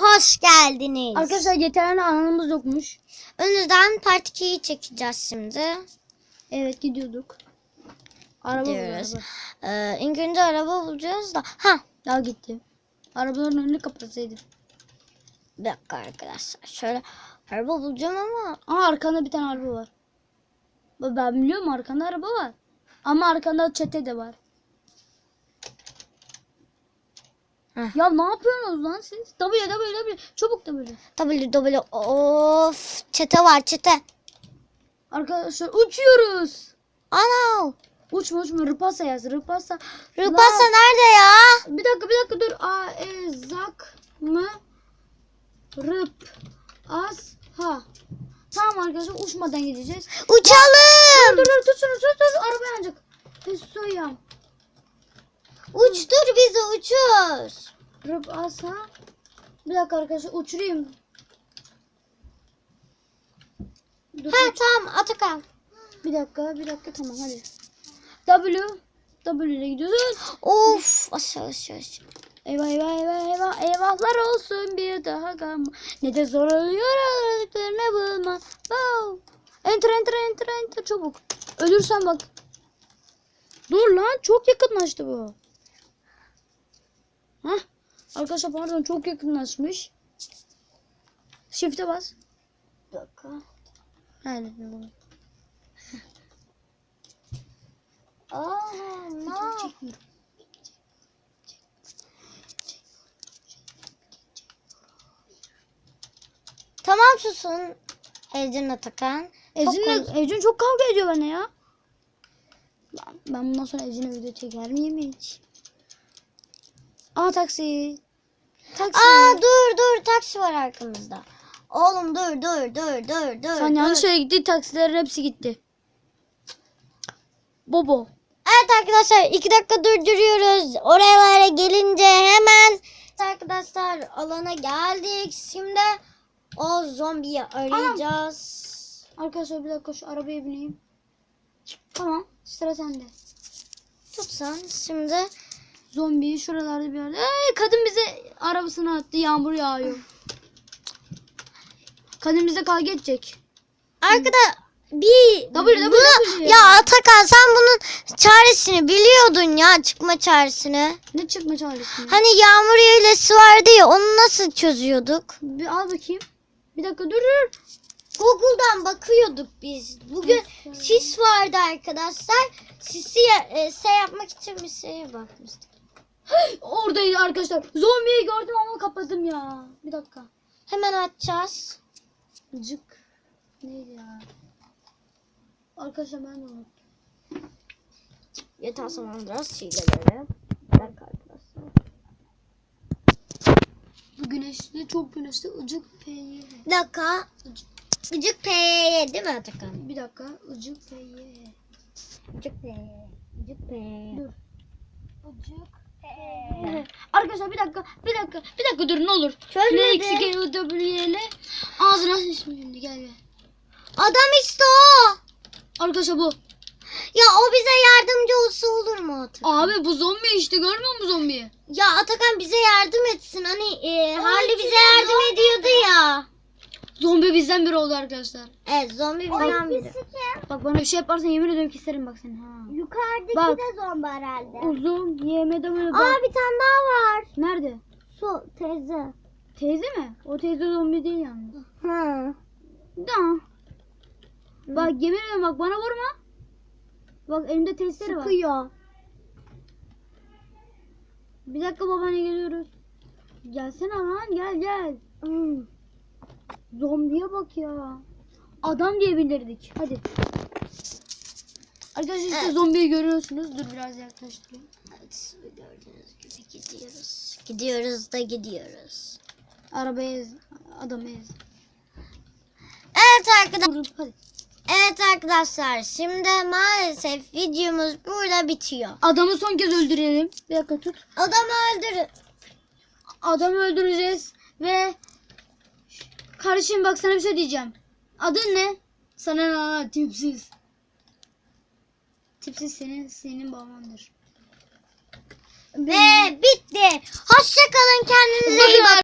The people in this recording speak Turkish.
hoş geldiniz. Arkadaşlar yeterli anımız yokmuş. Önünüzden part 2'yi çekeceğiz şimdi. Evet gidiyorduk. Araba Gidiyoruz. buldu. Ee, ilk önce araba bulacağız da. Ha Daha gitti. Arabaların önünü kapatsaydık. bir dakika arkadaşlar. Şöyle araba bulacağım ama Aa arkanda bir tane araba var. Ben biliyorum arkanda araba var. Ama arkanda çete de var. Heh. Ya ne yapıyorsunuz lan siz? W W W çabuk W. W of çete var çete. Arkadaşlar uçuyoruz. Ana Uçma uçma rıpasa yaz rıpasa. Rıpasa Lan, nerede ya? Bir dakika bir dakika dur. A e zak mı? Rıp as ha. Tamam arkadaşlar uçmadan gideceğiz. Dur Uçalım. dur tut şunu tut tut araba yanacak. Pesoyam. Uçtur bizi uçur. Rıp as ha. Bir dakika arkadaşlar uçurayım. Dur, Ha tamam Atakan. bir dakika bir dakika tamam hadi. W W ile gidiyoruz. Of aşağı aşağı aşağı. Eyvah eyvah eyvah eyvah eyvahlar olsun bir daha gam. Ne de zor oluyor aradıklarını bulmak. Wow. Enter enter enter enter çabuk. Ölürsen bak. Dur lan çok yakınlaştı bu. Hah. Arkadaşlar pardon çok yakınlaşmış. Shift'e bas. Bir dakika. Hadi. Aa, no. Çekmiyorum. Tamam susun. Ecin Atakan. Ecin, Ecin çok kavga ediyor bana ya. Lan Ben bundan sonra Ecin'e video çeker miyim hiç? Aa taksi. Taksi. Aa dur dur taksi var arkamızda. Oğlum dur dur dur dur dur. Sen dur. yanlış yere gitti. Taksilerin hepsi gitti. Bobo. Evet arkadaşlar iki dakika durduruyoruz. Oralara gelince hemen arkadaşlar alana geldik. Şimdi o zombiyi arayacağız. Arkadaşlar bir dakika şu arabaya bineyim. Tamam. Sıra sende. Tutsan şimdi Zombi şuralarda bir yerde. Ey, kadın bize arabasını attı. Yağmur yağıyor. Kadın bize kavga edecek. arkada bir W, W, Bu- W. ya Atakan sen bunun çaresini biliyordun ya çıkma çaresini. Ne çıkma çaresinde? Hani yağmur yağılesi vardı ya onu nasıl çözüyorduk? Bir al bakayım. Bir dakika dur dur. Google'dan bakıyorduk biz. Bugün sis vardı arkadaşlar. Sisi e, şey yapmak için bir şeye bakmıştık. Oradaydı arkadaşlar. Zombiyi gördüm ama kapadım ya. Bir dakika. Hemen açacağız. Cık. Neydi ya? Arkadaşlar ben de unuttum. Yeter zaman biraz hileleri. Bir dakika arkadaşlar. Bu güneşli çok güneşli ıcık pey. Bir dakika. Gıcık P'ye değil mi Atakan? Bir dakika ıcık pey. Gıcık P. Gıcık P. Dur. Icık Arkadaşlar bir dakika bir dakika bir dakika dur ne olur. Çözmedi. ile ağzına şimdi gel gel. Adam işte o. Arkadaşlar bu. Ya o bize yardımcı olsa olur mu Atakan? Abi bu zombi işte görmüyor musun zombiyi? Ya Atakan bize yardım etsin. Hani e, Harley bize. Zombi bizden biri oldu arkadaşlar. Evet zombi bizden biri. Bak bana bir şey yaparsan yemin ediyorum keserim bak seni. Ha. Yukarıdaki Bak. de zombi herhalde. Uzun yemede böyle bak. Aa bir tane daha var. Nerede? Su teyze. Teyze mi? O teyze zombi değil yalnız. Hı. Da. Bak yemin ediyorum bak bana vurma. Bak elimde testere var. Sıkıyor. Bir dakika babaanne geliyoruz. Gelsene lan gel gel. Hmm. Zombiye bak ya. Adam diye bilirdik. Hadi. Arkadaşlar işte Evet. zombiyi görüyorsunuz. Dur biraz yaklaştırayım. Evet, gördüğünüz gibi gidiyoruz. Gidiyoruz da gidiyoruz. Arabaya ez. Adamı ez. Evet arkadaşlar. Evet arkadaşlar. Şimdi maalesef videomuz burada bitiyor. Adamı son kez öldürelim. Bir dakika tut. Adamı öldürün. Adamı öldüreceğiz ve kardeşim bak sana bir şey diyeceğim. Adın ne? Sana ne lan tipsiz. Tipsiz senin senin babandır. Ve bitti. Hoşça kalın kendinize iyi Bakın bakın.